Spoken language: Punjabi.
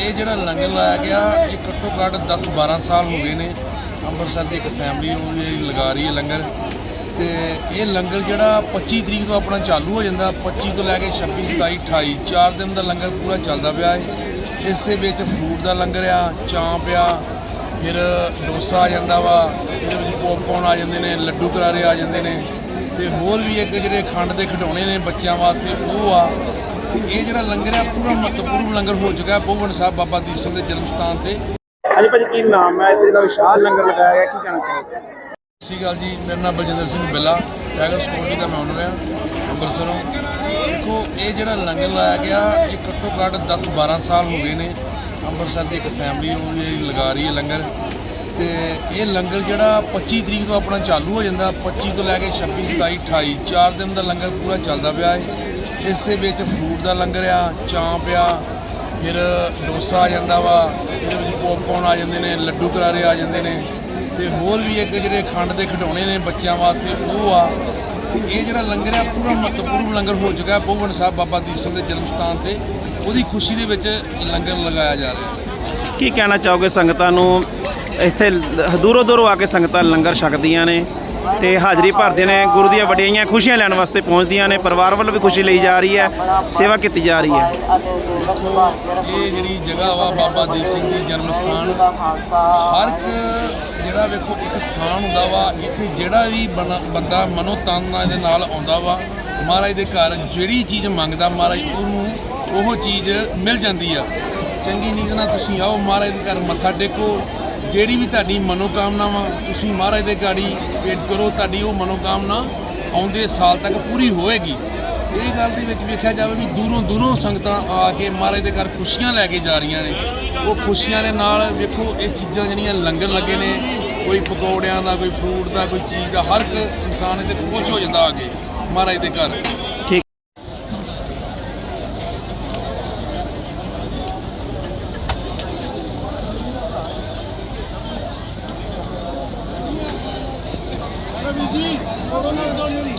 ਇਹ ਜਿਹੜਾ ਲੰਗਰ ਲਾਇਆ ਗਿਆ, ਇਹ ਘੱਟੋ ਘੱਟ 10 12 ਸਾਲ ਹੋ ਗਏ ਨੇ। ਅੰਮ੍ਰਿਤਸਰ ਦੀ ਇੱਕ ਫੈਮਿਲੀ ਉਹ ਜਿਹੜੀ ਲਗਾ ਰਹੀ ਹੈ ਲੰਗਰ। ਤੇ ਇਹ ਲੰਗਰ ਜਿਹੜਾ 25 ਤਰੀਕ ਤੋਂ ਆਪਣਾ ਚਾਲੂ ਹੋ ਜਾਂਦਾ। 25 ਤੋਂ ਲੈ ਕੇ 26 27 28 ਚਾਰ ਦਿਨ ਦਾ ਲੰਗਰ ਪੂਰਾ ਚੱਲਦਾ ਪਿਆ ਹੈ। ਇਸ ਦੇ ਵਿੱਚ ਫਰੂਟ ਦਾ ਲੰਗਰ ਆ, ਚਾਂਪ ਆ, ਫਿਰ ਡੋਸਾ ਆ ਜਾਂਦਾ ਵਾ ਇਹਦੇ ਵਿੱਚ ਪੌਪਕੌਰਨ ਆ ਜਾਂਦੇ ਨੇ, ਲੱਡੂ ਕਰਾਰੇ ਆ ਜਾਂਦੇ ਨੇ। ਤੇ ਹੋਰ ਵੀ ਇੱਕ ਜਿਹੜੇ ਖੰਡ ਦੇ ਖਿਡੌਣੇ ਨੇ ਬੱਚਿਆਂ ਵਾਸਤੇ, ਉਹ ਆ। ਇਹ ਜਿਹੜਾ ਲੰਗਰ ਆ ਪੂਰਾ ਮਹੱਤਵਪੂਰਨ ਲੰਗਰ ਹੋ ਚੁੱਕਾ ਹੈ ਪੋਵਨ ਸਾਹਿਬ ਬਾਬਾ ਦੀਪ ਸਿੰਘ ਦੇ ਜਨਮ ਸਥਾਨ ਤੇ। ਹਾਂਜੀ ਭਾਜੀ ਕੀ ਨਾਮ ਹੈ? ਤੇ ਜਿਹੜਾ ਵਿਸ਼ਾਲ ਲੰਗਰ ਲਗਾਇਆ ਗਿਆ ਕੀ ਕਹਿਣਾ ਚਾਹੋਗੇ? ਸਤਿ ਸ਼੍ਰੀ ਅਕਾਲ ਜੀ ਮੇਰਾ ਨਾਮ ਬਲਜਿੰਦਰ ਸਿੰਘ ਬਿੱਲਾ ਟਾਈਗਰ ਸਕਿਉਰਟੀ ਦਾ ਮੈਂ ਓਨਰ ਹਾਂ ਅੰਮ੍ਰਿਤਸਰੋਂ। ਦੇਖੋ ਇਹ ਜਿਹੜਾ ਲੰਗਰ ਲਾਇਆ ਗਿਆ ਇਹ ਘੱਟੋ ਘੱਟ 10 12 ਸਾਲ ਹੋ ਗਏ ਨੇ ਅੰਮ੍ਰਿਤਸਰ ਦੀ ਇੱਕ ਫੈਮਿਲੀ ਉਹ ਜਿਹੜੀ ਲਗਾ ਰਹੀ ਹੈ ਲੰਗਰ। ਤੇ ਇਹ ਲੰਗਰ ਜਿਹੜਾ 25 ਤਰੀਕ ਤੋਂ ਆਪਣਾ ਚਾਲੂ ਹੋ ਜਾਂਦਾ 25 ਤੋਂ ਲੈ ਕੇ 26 27 28 ਚਾਰ ਦਿਨ ਦਾ ਲੰਗਰ ਪੂਰਾ ਚੱਲਦਾ ਪਿਆ ਹੈ। ਇਸ ਦੇ ਵਿੱਚ ਫਰੂਟ ਦਾ ਲੰਗਰ ਆ, ਚਾਂਪ ਆ, ਫਿਰ ਡੋਸਾ ਆ ਜਾਂਦਾ ਵਾ ਇਹਦੇ ਵਿੱਚ ਪੌਪਕੌਰਨ ਆ ਜਾਂਦੇ ਨੇ, ਲੱਡੂ ਕਰਾਰੇ ਆ ਜਾਂਦੇ ਨੇ, ਤੇ ਹੋਰ ਵੀ ਇੱਕ ਜਿਹੜੇ ਖੰਡ ਦੇ ਖਿਡੌਣੇ ਨੇ ਬੱਚਿਆਂ ਵਾਸਤੇ, ਉਹ ਆ। ਤੇ ਇਹ ਜਿਹੜਾ ਲੰਗਰ ਆ, ਪੂਰਾ ਮਹੱਤਵਪੂਰਨ ਲੰਗਰ ਹੋ ਚੁੱਕਾ ਹੈ, ਪੋਵਨ ਸਾਹਿਬ ਬਾਬਾ ਦੀਪ ਸਿੰਘ ਦੇ ਜਨਮ ਸਥਾਨ ਤੇ। ਉਹਦੀ ਖੁਸ਼ੀ ਦੇ ਵਿੱਚ ਲੰਗਰ ਲਗਾਇਆ ਜਾ ਰਿਹਾ ਹੈ। ਕੀ ਕਹਿਣਾ ਚਾਹੋਗੇ ਸੰਗਤਾਂ ਨੂੰ? ਇੱਥੇ ਦੂਰੋਂ ਦੂਰੋਂ ਆ ਕੇ ਸੰਗਤਾਂ ਲੰਗਰ ਛਕਦੀਆਂ ਨੇ। ਤੇ ਹਾਜ਼ਰੀ ਭਰਦੇ ਨੇ, ਗੁਰੂ ਦੀਆਂ ਵਡਿਆਈਆਂ ਖੁਸ਼ੀਆਂ ਲੈਣ ਵਾਸਤੇ ਪਹੁੰਚਦੀਆਂ ਨੇ, ਪਰਿਵਾਰ ਵੱਲੋਂ ਵੀ ਖੁਸ਼ੀ ਲਈ ਜਾ ਰਹੀ ਹੈ, ਸੇਵਾ ਕੀਤੀ ਜਾ ਰਹੀ ਹੈ। ਦੇਖੋ ਇਹ ਜਿਹੜੀ ਜਗ੍ਹਾ ਵਾ ਬਾਬਾ ਦੀਪ ਸਿੰਘ ਦੀ ਜਨਮ ਸਥਾਨ, ਹਰ ਇੱਕ ਜਿਹੜਾ ਵੇਖੋ, ਇੱਕ ਸਥਾਨ ਹੁੰਦਾ ਵਾ, ਇੱਥੇ ਜਿਹੜਾ ਵੀ ਬਣਾ- ਬੰਦਾ ਮਨੋ ਤਨ ਦੇ ਨਾਲ ਆਉਂਦਾ ਵਾ, ਮਹਾਰਾਜ ਦੇ ਘਰ ਜਿਹੜੀ ਚੀਜ਼ ਮੰਗਦਾ ਮਹਾਰਾਜ, ਉਹਨੂੰ ਉਹ ਚੀਜ਼ ਮਿਲ ਜਾਂਦੀ ਆ। ਚੰਗੀ ਨੀਂਦ ਨਾਲ ਤੁਸੀਂ ਆਓ, ਮਹਾਰਾਜ ਦੇ ਘਰ ਮੱਥਾ ਟੇਕੋ ਜਿਹੜੀ ਵੀ ਤੁਹਾਡੀ ਮਨੋਕਾਮਨਾਵਾਂ ਤੁਸੀਂ ਮਹਾਰਾਜ ਦੇ ਗਾੜੀ ਵੇਟ ਕਰੋ, ਤੁਹਾਡੀ ਉਹ ਮਨੋਕਾਮਨਾ ਆਉਂਦੇ ਸਾਲ ਤੱਕ ਪੂਰੀ ਹੋਏਗੀ। ਇਹ ਗੱਲ ਦੇ ਵਿੱਚ ਵੇਖਿਆ ਜਾਵੇ ਵੀ ਦੂਰੋਂ ਦੂਰੋਂ ਸੰਗਤਾਂ ਆ ਕੇ ਮਹਾਰਾਜ ਦੇ ਘਰ ਖੁਸ਼ੀਆਂ ਲੈ ਕੇ ਜਾ ਰਹੀਆਂ ਨੇ। ਉਹ ਖੁਸ਼ੀਆਂ ਦੇ ਨਾਲ ਵੇਖੋ, ਇਹ ਚੀਜ਼ਾਂ ਜਿਹੜੀਆਂ ਲੰਗਰ ਲੱਗੇ ਨੇ, ਕੋਈ ਪਕੌੜਿਆਂ ਦਾ, ਕੋਈ ਫਰੂਟ ਦਾ, ਕੋਈ ਚੀਜ਼ ਦਾ, ਹਰ ਇੱਕ ਇਨਸਾਨ ਇਹਦੇ ਖੁਸ਼ ਹੋ ਜਾਂਦਾ ਆ ਕੇ ਮਹਾਰਾਜ ਦੇ ਘਰ। Korona